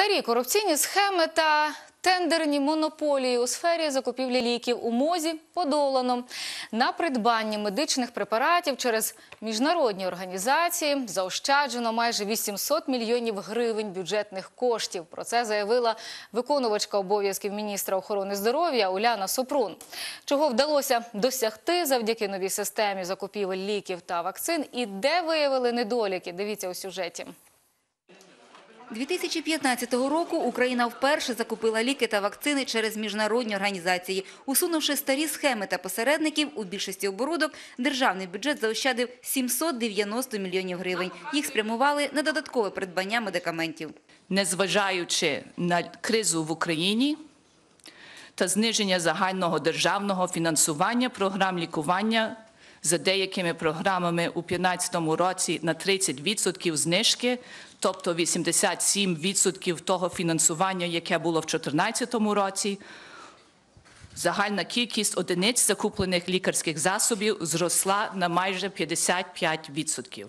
Старі корупційні схеми та тендерні монополії у сфері закупівлі ліків у мозі подолано. На придбанні медичних препаратів через міжнародні організації заощаджено майже 800 мільйонів гривень бюджетних коштів. Про це заявила виконувачка обов'язків міністра охорони здоров'я Уляна Супрун. Чого вдалося досягти завдяки новій системі закупівель ліків та вакцин і де виявили недоліки? Дивіться у сюжеті. 2015 року Україна вперше закупила ліки та вакцини через міжнародні організації. Усунувши старі схеми та посередників, у більшості оборудок державний бюджет заощадив 790 мільйонів гривень. Їх спрямували на додаткове придбання медикаментів. незважаючи на кризу в Україні та зниження загального державного фінансування програм лікування за деякими програмами у 2015 році на 30% знижки, тобто 87% того фінансування, яке було в 2014 році. Загальна кількість одиниць закуплених лікарських засобів зросла на майже 55%.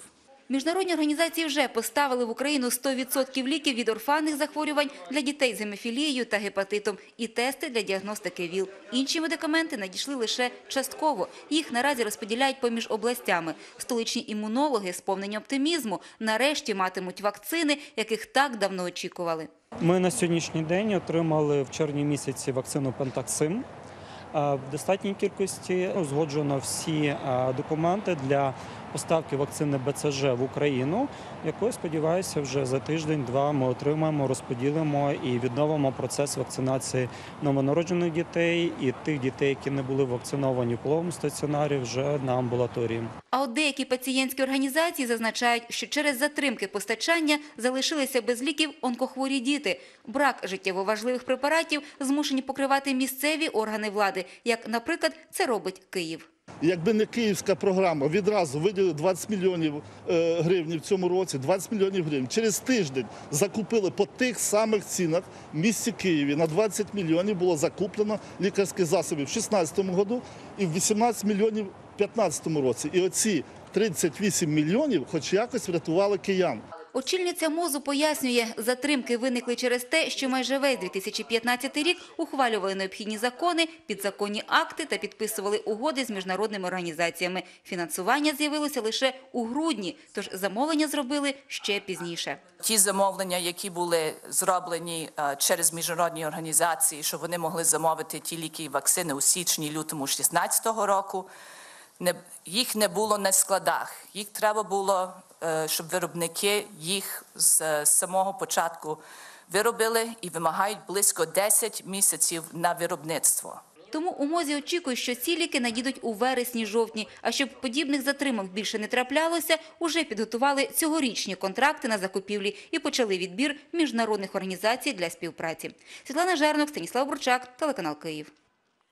Міжнародні організації вже поставили в Україну 100% ліків від орфанних захворювань для дітей з гемофілією та гепатитом і тести для діагностики ВІЛ. Інші медикаменти надійшли лише частково. Їх наразі розподіляють поміж областями. Столичні імунологи, сповнені оптимізму, нарешті матимуть вакцини, яких так давно очікували. Ми на сьогоднішній день отримали в червні місяці вакцину Пентаксим. В достатній кількості узгоджено всі документи для поставки вакцини БЦЖ в Україну, якою сподіваюся, вже за тиждень-два ми отримаємо, розподілимо і відновимо процес вакцинації новонароджених дітей і тих дітей, які не були вакциновані в половому стаціонарі, вже на амбулаторії. А от деякі пацієнтські організації зазначають, що через затримки постачання залишилися без ліків онкохворі діти. Брак життєво важливих препаратів змушені покривати місцеві органи влади, як, наприклад, це робить Київ. Якби не київська програма, відразу виділили 20 мільйонів е, гривень в цьому році, 20 мільйонів гривень. Через тиждень закупили по тих самих цінах в місті Києві. На 20 мільйонів було закуплено лікарських засобів в 2016 году і в 18 мільйонів в 2015 році. І оці 38 мільйонів хоч якось врятували киян. Очільниця МОЗу пояснює, затримки виникли через те, що майже весь 2015 рік ухвалювали необхідні закони, підзаконні акти та підписували угоди з міжнародними організаціями. Фінансування з'явилося лише у грудні, тож замовлення зробили ще пізніше. Ті замовлення, які були зроблені е, через міжнародні організації, щоб вони могли замовити ті ліки і вакцини у січні, лютому 2016 року, не, їх не було на складах. Їх треба було, е, щоб виробники їх з е, самого початку виробили і вимагають близько 10 місяців на виробництво. Тому у МОЗі очікують, що ці ліки надійдуть у вересні-жовтні. А щоб подібних затримок більше не траплялося, уже підготували цьогорічні контракти на закупівлі і почали відбір міжнародних організацій для співпраці. Світлана Жернок, Станіслав Бурчак, телеканал Київ.